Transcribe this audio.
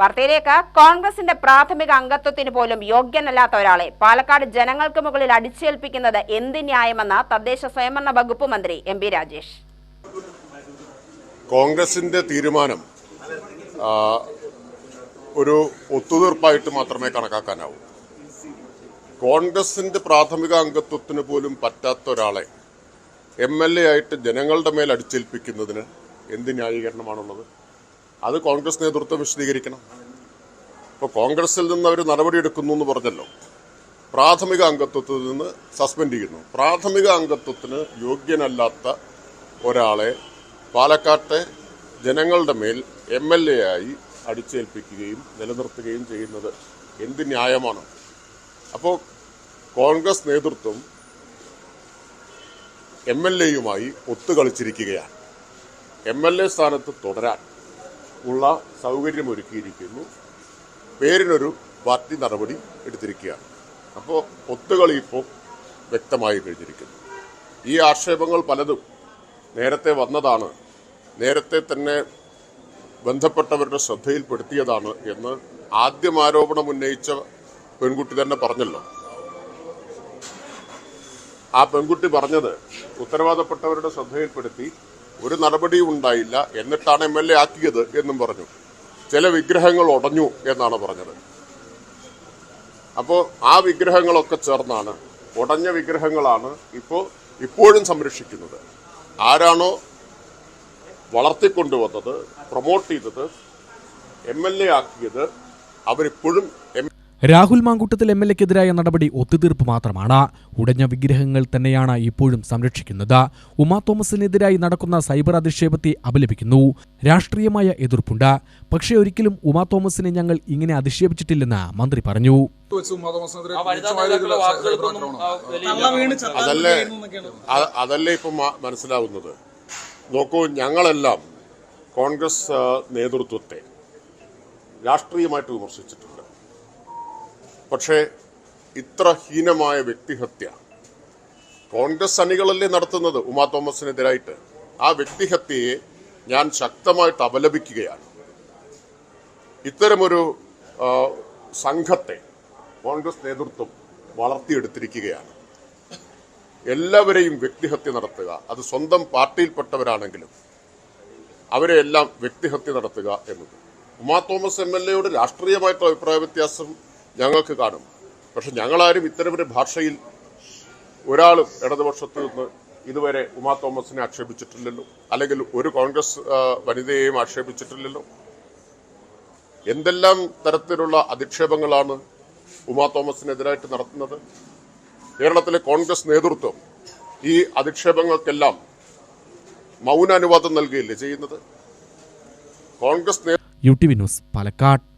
വാർത്തയിലേക്ക്. കോൺഗ്രസിന്റെ പ്രാഥമിക അംഗത്വത്തിന് പോലും യോഗ്യനല്ലാത്ത ഒരാളെ പാലക്കാട് ജനങ്ങൾക്ക് മുകളിൽ അടിച്ചേൽപ്പിക്കുന്നത് എന്ത് ന്യായമെന്ന് തദ്ദേശ സ്വയംഭരണ വകുപ്പ് മന്ത്രി എം പി രാജേഷ്. കോൺഗ്രസിന്റെ തീരുമാനം ഒരു ഒത്തുതീർപ്പായിട്ട് മാത്രമേ കണക്കാക്കാനാവൂ. കോൺഗ്രസിന്റെ പ്രാഥമിക അംഗത്വത്തിന് പോലും പറ്റാത്ത ഒരാളെ എം എൽ എ ആയിട്ട് ജനങ്ങളുടെ മേൽ അടിച്ചേൽപ്പിക്കുന്നതിന് എന്ത് ന്യായീകരണമാണുള്ളത്? അത് കോൺഗ്രസ് നേതൃത്വം വിശദീകരിക്കണം. ഇപ്പോൾ കോൺഗ്രസിൽ നിന്ന് അവർ നടപടിയെടുക്കുന്നു എന്ന് പറഞ്ഞല്ലോ. പ്രാഥമിക അംഗത്വത്തിൽ നിന്ന് സസ്പെൻഡ് ചെയ്യുന്നു. പ്രാഥമിക അംഗത്വത്തിന് യോഗ്യനല്ലാത്ത ഒരാളെ പാലക്കാട്ടെ ജനങ്ങളുടെ മേൽ എം എൽ എ ആയി അടിച്ചേൽപ്പിക്കുകയും നിലനിർത്തുകയും ചെയ്യുന്നത് എന്ത് ന്യായമാണ്? അപ്പോൾ കോൺഗ്രസ് നേതൃത്വം എം എൽ എയുമായി ഒത്തുകളിച്ചിരിക്കുകയാണ്. എം എൽ എ സ്ഥാനത്ത് തുടരാൻ ഉള്ള സൗകര്യമൊരുക്കിയിരിക്കുന്നു. പേരിനൊരു പാർട്ടി നടപടി എടുത്തിരിക്കുകയാണ്. അപ്പോൾ ഒത്തുകളി ഇപ്പോൾ വ്യക്തമായി കഴിഞ്ഞിരിക്കുന്നു. ഈ ആക്ഷേപങ്ങൾ പലതും നേരത്തെ വന്നതാണ്. നേരത്തെ തന്നെ ബന്ധപ്പെട്ടവരുടെ ശ്രദ്ധയിൽപ്പെടുത്തിയതാണ് എന്ന് ആദ്യം ആരോപണം ഉന്നയിച്ച പെൺകുട്ടി തന്നെ പറഞ്ഞല്ലോ. ആ പെൺകുട്ടി പറഞ്ഞത് ഉത്തരവാദപ്പെട്ടവരുടെ ശ്രദ്ധയിൽപ്പെടുത്തി ഒരു നടപടിയും ഉണ്ടായില്ല. എന്നിട്ടാണ് എം എൽ എ ആക്കിയത് എന്നും പറഞ്ഞു. ചില വിഗ്രഹങ്ങൾ ഉടഞ്ഞു എന്നാണ് പറഞ്ഞത്. അപ്പോൾ ആ വിഗ്രഹങ്ങളൊക്കെ ചേർന്നാണ് ഉടഞ്ഞ വിഗ്രഹങ്ങളാണ് ഇപ്പോൾ ഇപ്പോഴും സംരക്ഷിക്കുന്നത്. ആരാണോ വളർത്തിക്കൊണ്ടുവന്നത് പ്രൊമോട്ട് ചെയ്തത് എം എൽ എ ആക്കിയത് അവരിപ്പോഴും M Rahul Mamkootathil M L എക്കെതിരായ നടപടി ഒത്തുതീർപ്പ് മാത്രമാണ്. ഉടഞ്ഞ വിഗ്രഹങ്ങൾ തന്നെയാണ് ഇപ്പോഴും സംരക്ഷിക്കുന്നത്. ഉമാ തോമസിനെതിരായി നടക്കുന്ന സൈബർ അധിക്ഷേപത്തെ അപലപിക്കുന്നു. രാഷ്ട്രീയമായ എതിർപ്പുണ്ട്. പക്ഷേ ഒരിക്കലും ഉമാ തോമസിനെ ഞങ്ങൾ ഇങ്ങനെ അധിക്ഷേപിച്ചിട്ടില്ലെന്ന് മന്ത്രി പറഞ്ഞു. അതല്ലേ ഇപ്പം മനസ്സിലാവുന്നത്. നോക്കൂ ഞങ്ങളെല്ലാം കോൺഗ്രസ് നേതൃത്വത്തെ രാഷ്ട്രീയമായിട്ട് വിമർശിച്ചിട്ടുണ്ട്. പക്ഷേ ഇത്ര ഹീനമായ വ്യക്തിഹത്യ. കോൺഗ്രസ് അണികളല്ലേ നടത്തുന്നത് ഉമാ തോമസിനെതിരായിട്ട്. ആ വ്യക്തിഹത്യയെ ഞാൻ ശക്തമായിട്ട് അപലപിക്കുകയാണ്. ഇത്തരമൊരു സംഘത്തെ കോൺഗ്രസ് നേതൃത്വം വളർത്തിയെടുത്തിരിക്കുകയാണ്. എല്ലാവരെയും വ്യക്തിഹത്യ നടത്തുക. അത് സ്വന്തം പാർട്ടിയിൽപ്പെട്ടവരാണെങ്കിലും അവരെ എല്ലാം വ്യക്തിഹത്യ നടത്തുക എന്നത്. ഉമാ തോമസ് എം എൽ എയുടെ രാഷ്ട്രീയമായിട്ടുള്ള അഭിപ്രായ വ്യത്യാസം ഞങ്ങൾക്ക് കാണും. പക്ഷെ ഞങ്ങളാരും ഇത്തരമൊരു ഭാഷയിൽ ഒരാളും ഇടതുപക്ഷത്ത് നിന്ന് ഇതുവരെ ഉമാ തോമസിനെ ആക്ഷേപിച്ചിട്ടില്ലല്ലോ. അല്ലെങ്കിൽ ഒരു കോൺഗ്രസ് വനിതയെയും ആക്ഷേപിച്ചിട്ടില്ലല്ലോ. എന്തെല്ലാം തരത്തിലുള്ള അധിക്ഷേപങ്ങളാണ് ഉമാ തോമസിനെതിരായിട്ട് നടത്തുന്നത്? കേരളത്തിലെ കോൺഗ്രസ് നേതൃത്വം ഈ അധിക്ഷേപങ്ങൾക്കെല്ലാം മൗന അനുവാദം നൽകുകയല്ലേ ചെയ്യുന്നത്? Congress U T news Palakkad.